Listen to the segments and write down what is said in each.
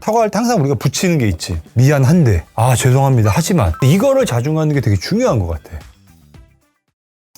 사과할 때 항상 우리가 붙이는 게 있지. 미안한데, 아, 죄송합니다. 하지만. 이거를 자중하는 게 되게 중요한 것 같아.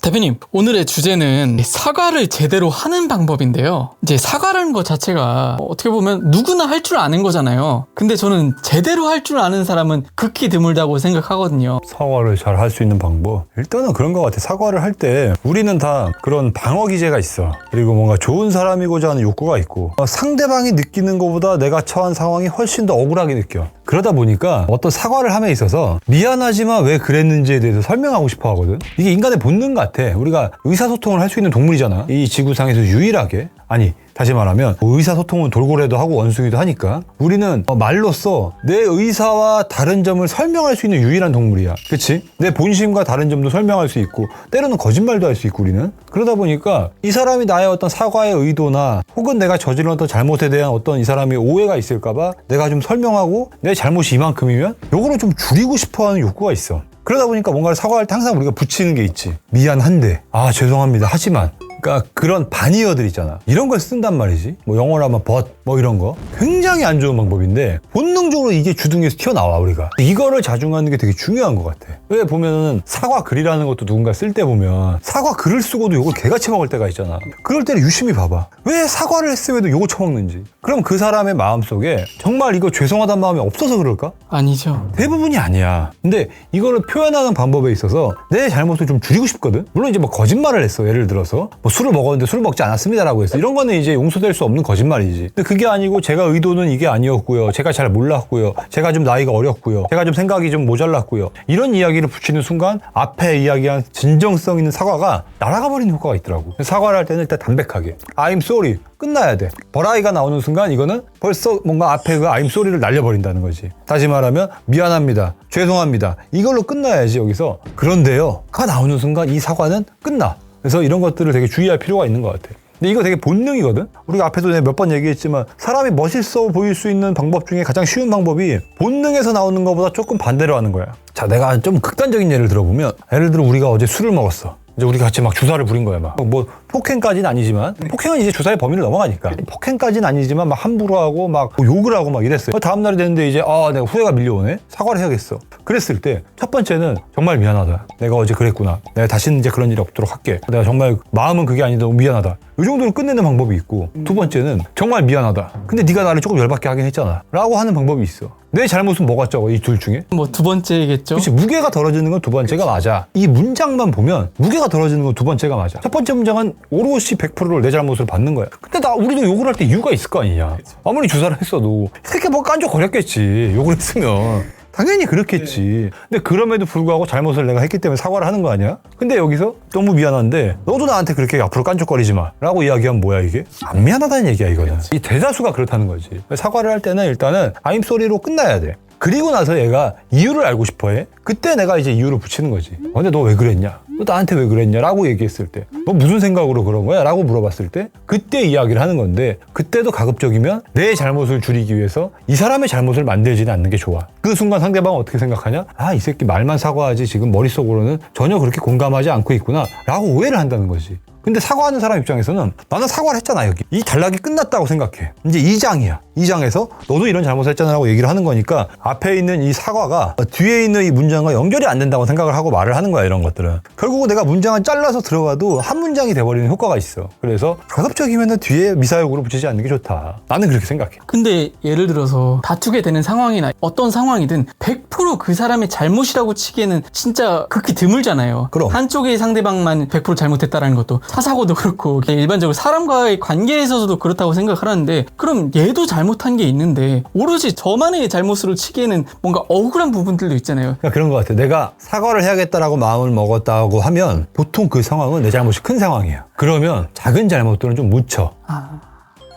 대표님, 오늘의 주제는 사과를 제대로 하는 방법인데요. 이제 사과라는 것 자체가 어떻게 보면 누구나 할 줄 아는 거잖아요. 근데 저는 제대로 할 줄 아는 사람은 극히 드물다고 생각하거든요. 사과를 잘 할 수 있는 방법. 일단은 그런 것 같아. 사과를 할 때 우리는 다 그런 방어 기제가 있어. 그리고 뭔가 좋은 사람이고자 하는 욕구가 있고 어, 상대방이 느끼는 것보다 내가 처한 상황이 훨씬 더 억울하게 느껴. 그러다 보니까 어떤 사과를 함에 있어서 미안하지만 왜 그랬는지에 대해서 설명하고 싶어 하거든. 이게 인간의 본능 같아. 우리가 의사소통을 할 수 있는 동물이잖아. 이 지구상에서 유일하게. 아니, 다시 말하면 뭐 의사소통은 돌고래도 하고 원숭이도 하니까 우리는 어, 말로써 내 의사와 다른 점을 설명할 수 있는 유일한 동물이야. 그치? 내 본심과 다른 점도 설명할 수 있고 때로는 거짓말도 할 수 있고 우리는 그러다 보니까 이 사람이 나의 어떤 사과의 의도나 혹은 내가 어떤 잘못에 대한 어떤 이 사람의 오해가 있을까봐 내가 좀 설명하고 내 잘못이 이만큼이면 요거를 좀 줄이고 싶어하는 욕구가 있어. 그러다 보니까 뭔가를 사과할 때 항상 우리가 붙이는 게 있지. 미안한데, 아, 죄송합니다. 하지만. 그러니까 그런 반이어들 있잖아. 이런 걸 쓴단 말이지. 뭐 영어로 하면 but, 뭐 이런 거. 굉장히 안 좋은 방법인데 본능적으로 이게 주둥이에서 튀어나와 우리가. 이거를 자중하는 게 되게 중요한 것 같아. 왜 보면은 사과 글이라는 것도 누군가 쓸 때 보면 사과 글을 쓰고도 욕을 개같이 먹을 때가 있잖아. 그럴 때는 유심히 봐봐. 왜 사과를 했음에도 욕을 처먹는지. 그럼 그 사람의 마음속에 정말 이거 죄송하다는 마음이 없어서 그럴까? 아니죠. 대부분이 아니야. 근데 이거를 표현하는 방법에 있어서 내 잘못을 좀 줄이고 싶거든. 물론 이제 뭐 거짓말을 했어. 예를 들어서 뭐 술을 먹었는데 술을 먹지 않았습니다라고 했어. 이런 거는 이제 용서될 수 없는 거짓말이지. 근데 그게 아니고 제가 의도는 이게 아니었고요. 제가 잘 몰랐고요. 제가 좀 나이가 어렸고요. 제가 좀 생각이 좀 모자랐고요. 이런 이야기를 붙이는 순간 앞에 이야기한 진정성 있는 사과가 날아가 버리는 효과가 있더라고. 사과를 할 때는 일단 담백하게 I'm sorry 끝나야 돼. 버라이가 나오는 순간 이거는 벌써 뭔가 앞에 그 I'm sorry를 날려버린다는 거지. 다시 말하면 미안합니다. 죄송합니다. 이걸로 끝나야지 여기서. 그런데요. 가 나오는 순간 이 사과는 끝나. 그래서 이런 것들을 되게 주의할 필요가 있는 것 같아. 근데 이거 되게 본능이거든? 우리가 앞에도 몇 번 얘기했지만 사람이 멋있어 보일 수 있는 방법 중에 가장 쉬운 방법이 본능에서 나오는 것보다 조금 반대로 하는 거야. 자, 내가 좀 극단적인 예를 들어보면 예를 들어 우리가 어제 술을 먹었어. 이제 우리 같이 막 주사를 부린 거야, 막. 뭐, 폭행까지는 아니지만, 폭행은 이제 주사의 범위를 넘어가니까. 폭행까지는 아니지만, 막 함부로 하고, 막 욕을 하고 막 이랬어요. 다음 날이 됐는데 이제, 아, 내가 후회가 밀려오네? 사과를 해야겠어. 그랬을 때, 첫 번째는 정말 미안하다. 내가 어제 그랬구나. 내가 다시는 이제 그런 일이 없도록 할게. 내가 정말 마음은 그게 아니다. 너무 미안하다. 이 정도로 끝내는 방법이 있고, 두 번째는 정말 미안하다. 근데 네가 나를 조금 열받게 하긴 했잖아. 라고 하는 방법이 있어. 내 잘못은 뭐가 적어, 이 둘 중에? 뭐 두 번째겠죠. 그렇지 무게가 덜어지는 건 두 번째가 맞아. 이 문장만 보면 무게가 덜어지는 건 두 번째가 맞아. 첫 번째 문장은 오롯이 100%를 내 잘못을 받는 거야. 근데 나 우리도 욕을 할 때 이유가 있을 거 아니냐. 아무리 주사를 했어도. 이 새끼 뭐 깐족거렸겠지 욕을 했으면 당연히 그렇겠지. 근데 그럼에도 불구하고 잘못을 내가 했기 때문에 사과를 하는 거 아니야? 근데 여기서 너무 미안한데 너도 나한테 그렇게 앞으로 깐족거리지 마. 라고 이야기하면 뭐야 이게? 안 미안하다는 얘기야 이거는. 이 대다수가 그렇다는 거지. 사과를 할 때는 일단은 I'm sorry로 끝나야 돼 그리고 나서 얘가 이유를 알고 싶어 해. 그때 내가 이제 이유를 붙이는 거지. 어, 근데 너 왜 그랬냐? 너 나한테 왜 그랬냐? 라고 얘기했을 때. 너 무슨 생각으로 그런 거야? 라고 물어봤을 때. 그때 이야기를 하는 건데, 그때도 가급적이면 내 잘못을 줄이기 위해서 이 사람의 잘못을 만들지는 않는 게 좋아. 그 순간 상대방은 어떻게 생각하냐? 아, 이 새끼 말만 사과하지 지금 머릿속으로는 전혀 그렇게 공감하지 않고 있구나. 라고 오해를 한다는 거지. 근데 사과하는 사람 입장에서는 나는 사과를 했잖아 여기. 이 단락이 끝났다고 생각해. 이제 2장이야. 2장에서 너도 이런 잘못을 했잖아 라고 얘기를 하는 거니까 앞에 있는 이 사과가 뒤에 있는 이 문장과 연결이 안 된다고 생각을 하고 말을 하는 거야 이런 것들은. 결국은 내가 문장을 잘라서 들어가도 한 문장이 돼버리는 효과가 있어. 그래서 가급적이면 뒤에 미사역으로 붙이지 않는 게 좋다. 나는 그렇게 생각해. 근데 예를 들어서 다투게 되는 상황이나 어떤 상황이든 100%그 사람의 잘못이라고 치기에는 진짜 극히 드물잖아요. 그럼. 한쪽의 상대방만 100% 잘못했다라는 것도 사사고도 그렇고 그냥 일반적으로 사람과의 관계에서도 그렇다고 생각을 하는데 그럼 얘도 잘못한 게 있는데 오로지 저만의 잘못으로 치기에는 뭔가 억울한 부분들도 있잖아요. 그러니까 그런 것 같아. 내가 사과를 해야겠다라고 마음을 먹었다고 하면 보통 그 상황은 내 잘못이 큰 상황이야. 그러면 작은 잘못들은 좀 묻혀. 아,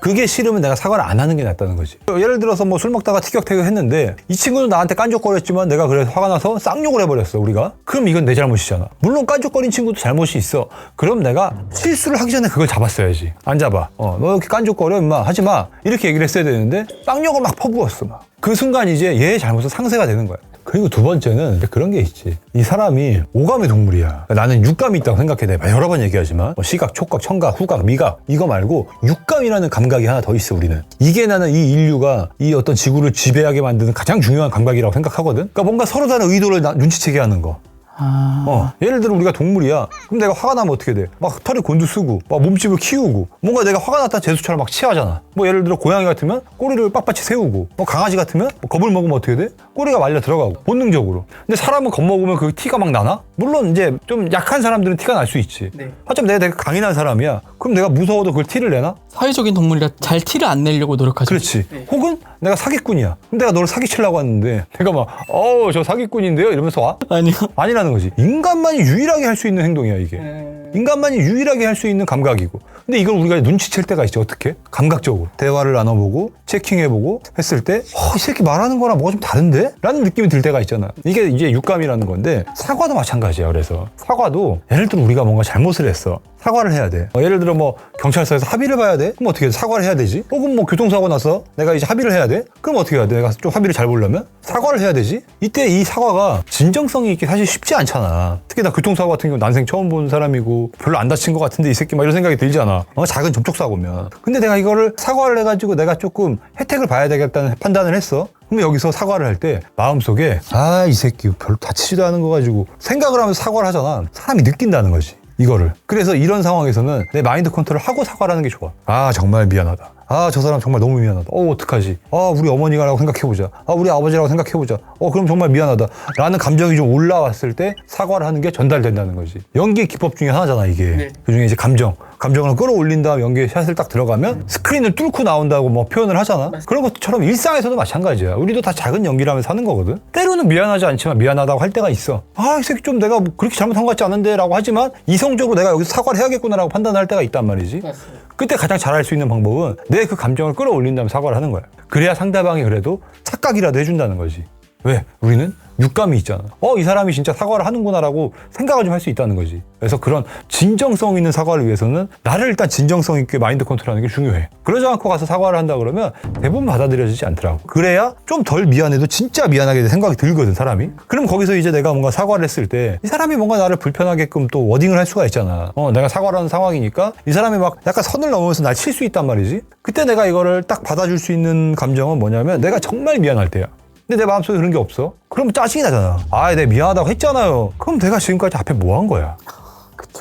그게 싫으면 내가 사과를 안 하는 게 낫다는 거지. 예를 들어서 뭐 술 먹다가 티격태격 했는데 이 친구는 나한테 깐족거렸지만 내가 그래서 화가 나서 쌍욕을 해버렸어, 우리가. 그럼 이건 내 잘못이잖아. 물론 깐족거린 친구도 잘못이 있어. 그럼 내가 실수를 하기 전에 그걸 잡았어야지. 안 잡아. 어, 너 이렇게 깐족거려, 임마. 하지 마. 이렇게 얘기를 했어야 되는데 쌍욕을 막 퍼부었어, 막. 그 순간 이제 얘의 잘못은 상쇄가 되는 거야. 그리고 두 번째는 그런 게 있지. 이 사람이 오감의 동물이야. 나는 육감이 있다고 생각해. 내가 여러 번 얘기하지만 뭐 시각, 촉각, 청각, 후각, 미각 이거 말고 육감이라는 감각이 하나 더 있어 우리는. 이게 나는 이 인류가 이 어떤 지구를 지배하게 만드는 가장 중요한 감각이라고 생각하거든. 그러니까 뭔가 서로 다른 의도를 나- 눈치채게 하는 거. 아, 어, 예를 들어 우리가 동물이야. 그럼 내가 화가 나면 어떻게 돼? 막 털에 곤두 쓰고, 막 몸집을 키우고, 뭔가 내가 화가 났다 제수처럼 막 취하잖아. 뭐 예를 들어 고양이 같으면 꼬리를 빳빳이 세우고, 뭐 강아지 같으면 뭐 겁을 먹으면 어떻게 돼? 꼬리가 말려 들어가고, 본능적으로. 근데 사람은 겁먹으면 그 티가 막 나나? 물론 이제 좀 약한 사람들은 티가 날 수 있지. 네. 하지만 내가 되게 강인한 사람이야. 그럼 내가 무서워도 그걸 티를 내나? 사회적인 동물이라 잘 티를 안 내려고 노력하죠. 그렇지. 혹은 내가 사기꾼이야. 그럼 내가 너를 사기치려고 하는데, 내가 막, 어우, 저 사기꾼인데요? 이러면서 와? 아니요. 아니라는 거지. 인간만이 유일하게 할 수 있는 행동이야, 이게. 인간만이 유일하게 할 수 있는 감각이고. 근데 이걸 우리가 눈치챌 때가 있지, 어떻게? 감각적으로. 대화를 나눠보고, 체킹해보고 했을 때, 어, 이 새끼 말하는 거랑 뭐가 좀 다른데? 라는 느낌이 들 때가 있잖아. 이게 이제 육감이라는 건데, 사과도 마찬가지야, 그래서. 사과도, 예를 들어 우리가 뭔가 잘못을 했어. 사과를 해야 돼. 어, 예를 들어 뭐 경찰서에서 합의를 봐야 돼. 그럼 어떻게 해? 사과를 해야 되지? 혹은 뭐 교통사고 나서 내가 이제 합의를 해야 돼. 그럼 어떻게 해야 돼? 내가 좀 합의를 잘 보려면 사과를 해야 되지. 이때 이 사과가 진정성이 있기 사실 쉽지 않잖아. 특히 나 교통사고 같은 경우 난생 처음 본 사람이고 별로 안 다친 것 같은데 이 새끼 막 이런 생각이 들잖아. 어, 작은 접촉 사고면. 근데 내가 이거를 사과를 해가지고 내가 조금 혜택을 봐야 되겠다는 판단을 했어. 그럼 여기서 사과를 할 때 마음속에 아 이 새끼 별로 다치지도 않은 거 가지고 생각을 하면서 사과를 하잖아. 사람이 느낀다는 거지. 이거를. 그래서 이런 상황에서는 내 마인드 컨트롤을 하고 사과를 하는 게 좋아. 아, 정말 미안하다. 아, 저 사람 정말 너무 미안하다. 어, 어떡하지? 아, 우리 어머니가라고 생각해보자. 아, 우리 아버지라고 생각해보자. 어, 그럼 정말 미안하다. 라는 감정이 좀 올라왔을 때 사과를 하는 게 전달된다는 거지. 연기의 기법 중에 하나잖아, 이게. 그 중에 이제 감정. 감정을 끌어올린 다음 연기의 샷을 딱 들어가면 스크린을 뚫고 나온다고 뭐 표현을 하잖아. 그런 것처럼 일상에서도 마찬가지야. 우리도 다 작은 연기를 하면서 하는 거거든. 때로는 미안하지 않지만 미안하다고 할 때가 있어. 아, 이 새끼 좀 내가 뭐 그렇게 잘못한 것 같지 않은데 라고 하지만 이성적으로 내가 여기서 사과를 해야겠구나라고 판단할 때가 있단 말이지. 그때 가장 잘할 수 있는 방법은 내 그 감정을 끌어올린 다음에 사과를 하는 거야. 그래야 상대방이 그래도 착각이라도 해준다는 거지. 왜? 우리는 육감이 있잖아. 어, 이 사람이 진짜 사과를 하는구나라고 생각을 좀 할 수 있다는 거지. 그래서 그런 진정성 있는 사과를 위해서는 나를 일단 진정성 있게 마인드 컨트롤하는 게 중요해. 그러지 않고 가서 사과를 한다 그러면 대부분 받아들여지지 않더라고. 그래야 좀 덜 미안해도 진짜 미안하게 생각이 들거든, 사람이. 그럼 거기서 이제 내가 뭔가 사과를 했을 때 이 사람이 뭔가 나를 불편하게끔 또 워딩을 할 수가 있잖아. 어, 내가 사과를 하는 상황이니까 이 사람이 막 약간 선을 넘으면서 날 칠 수 있단 말이지. 그때 내가 이거를 딱 받아줄 수 있는 감정은 뭐냐면 내가 정말 미안할 때야. 근데 내 마음속에 그런 게 없어? 그럼 짜증이 나잖아. 아, 내가 미안하다고 했잖아요. 그럼 내가 지금까지 앞에 뭐 한 거야?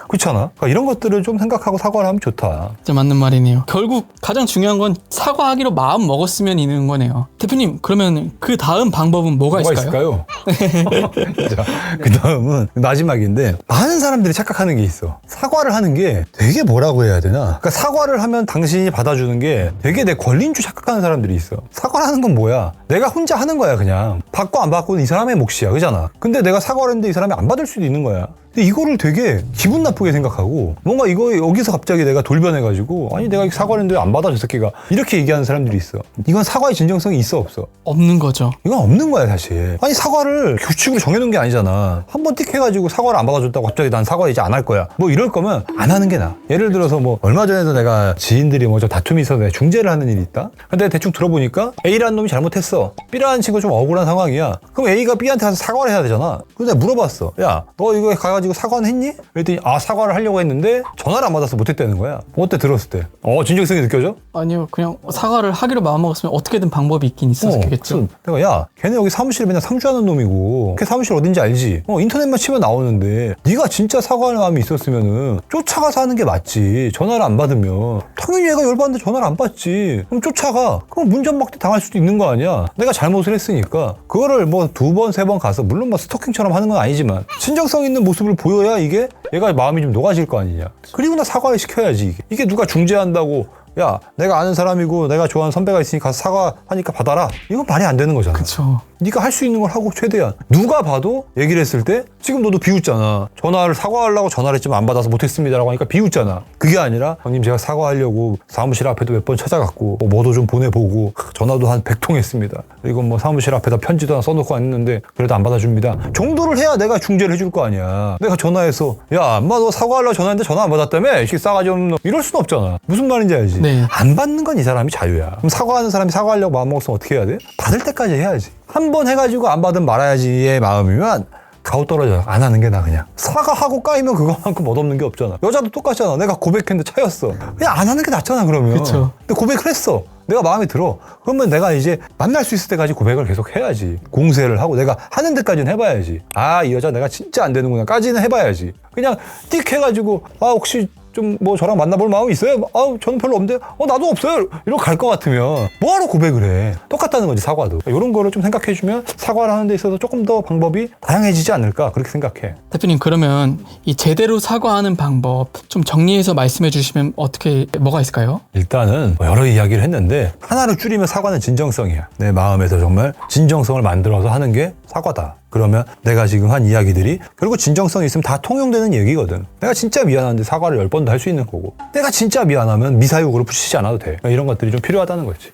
그렇잖아. 그러니까 이런 것들을 좀 생각하고 사과를 하면 좋다. 진짜 맞는 말이네요. 결국 가장 중요한 건 사과하기로 마음 먹었으면 있는 거네요. 대표님, 그러면 그 다음 방법은 뭐가, 뭐가 있을까요? 있을까요? 자, 그 다음은 마지막인데 많은 사람들이 착각하는 게 있어. 사과를 하는 게 되게 뭐라고 해야 되나? 그러니까 사과를 하면 당신이 받아주는 게 되게 내 권리인 줄 착각하는 사람들이 있어. 사과를 하는 건 뭐야? 내가 혼자 하는 거야 그냥. 받고 안 받고는 이 사람의 몫이야, 그잖아. 근데 내가 사과를 했는데 이 사람이 안 받을 수도 있는 거야. 근데 이거를 되게 기분 나쁘게 생각하고 뭔가 이거 여기서 갑자기 내가 돌변해가지고 아니 내가 사과를 했는데 안 받아 저 새끼가. 이렇게 얘기하는 사람들이 있어. 이건 사과의 진정성이 있어 없어? 없는 거죠. 이건 없는 거야 사실. 아니 사과를 규칙으로 정해놓은 게 아니잖아. 한번띡 해가지고 사과를 안 받아줬다고 갑자기 난 사과 이제 안 할 거야. 뭐 이럴 거면 안 하는 게 나아 예를 들어서 뭐 얼마 전에도 내가 지인들이 뭐 저 다툼이 있어서 내가 중재를 하는 일이 있다? 근데 대충 들어보니까 A라는 놈이 잘못했어. B라는 친구가 좀 억울한 상황이야. 그럼 A가 B한테 가서 사과를 해야 되잖아. 내가 물어봤어. 야 너 이거 가가지고 사과는 했니? 그랬더니 아 사과를 하려고 했는데 전화를 안 받아서 못했다는 거야 어때 들었을 때 어 진정성이 느껴져? 아니요, 그냥 사과를 하기로 마음먹었으면 어떻게든 방법이 있긴 있었겠죠. 어, 내가 야 걔네 여기 사무실에 맨날 상주하는 놈이고 걔 사무실 어딘지 알지? 어 인터넷만 치면 나오는데 네가 진짜 사과할 마음이 있었으면은 쫓아가서 하는 게 맞지 전화를 안 받으면 당연히 얘가 열받는데 전화를 안 받지 그럼 쫓아가 그럼 문전박대 당할 수도 있는 거 아니야 내가 잘못을 했으니까 그거를 뭐 두 번 세 번 가서 물론 뭐 스토킹처럼 하는 건 아니지만 진정성 있는 모습을 보여야 이게 얘가 마음이 좀 녹아질 거 아니냐. 그리고 나 사과를 시켜야지 이게. 이게 누가 중재한다고 야 내가 아는 사람이고 내가 좋아하는 선배가 있으니까 사과하니까 받아라. 이건 말이 안 되는 거잖아. 그쵸. 네가 할 수 있는 걸 하고 최대한. 누가 봐도 얘기를 했을 때 지금 너도 비웃잖아. 전화를 사과하려고 전화를 했지만 안 받아서 못했습니다라고 하니까 비웃잖아. 그게 아니라 형님 제가 사과하려고 사무실 앞에도 몇 번 찾아갔고 뭐 뭐도 좀 보내보고 전화도 한 100통 했습니다. 그리고 뭐 사무실 앞에다 편지도 하나 써놓고 왔는데 그래도 안 받아줍니다. 정도를 해야 내가 중재를 해줄 거 아니야. 내가 전화해서 야 엄마 너 사과하려고 전화했는데 전화 안 받았다며? 이렇게 싸가지 없는 놈. 이럴 순 없잖아. 무슨 말인지 알지 네. 안 받는 건 이 사람이 자유야. 그럼 사과하는 사람이 사과하려고 마음먹었으면 어떻게 해야 돼? 받을 때까지 해야지. 한 번 해가지고 안 받으면 말아야지의 마음이면 가오 떨어져요. 안 하는 게 나 그냥. 사과하고 까이면 그거만큼 멋없는 게 없잖아. 여자도 똑같잖아. 내가 고백했는데 차였어. 그냥 안 하는 게 낫잖아 그러면. 그쵸. 근데 고백을 했어. 내가 마음에 들어. 그러면 내가 이제 만날 수 있을 때까지 고백을 계속 해야지. 공세를 하고 내가 하는 데까지는 해봐야지. 아, 이 여자 내가 진짜 안 되는구나. 까지는 해봐야지. 그냥 띡 해가지고, 아, 혹시 좀 뭐 저랑 만나볼 마음이 있어요? 아, 저는 별로 없는데, 어, 나도 없어요. 이러고 갈 것 같으면 뭐하러 고백을 해? 똑같다는 거지, 사과도. 이런 거를 좀 생각해주면 사과를 하는 데 있어서 조금 더 방법이 다양해지지 않을까. 그렇게 생각해. 대표님 그러면 이 제대로 사과하는 방법 좀 정리해서 말씀해 주시면 어떻게 뭐가 있을까요? 일단은 뭐 여러 이야기를 했는데 하나를 줄이면 사과는 진정성이야. 내 마음에서 정말 진정성을 만들어서 하는 게 사과다. 그러면 내가 지금 한 이야기들이 결국 진정성이 있으면 다 통용되는 얘기거든. 내가 진짜 미안한데 사과를 열 번도 할 수 있는 거고. 내가 진짜 미안하면 미사육으로 붙이지 않아도 돼. 이런 것들이 좀 필요하다는 거지.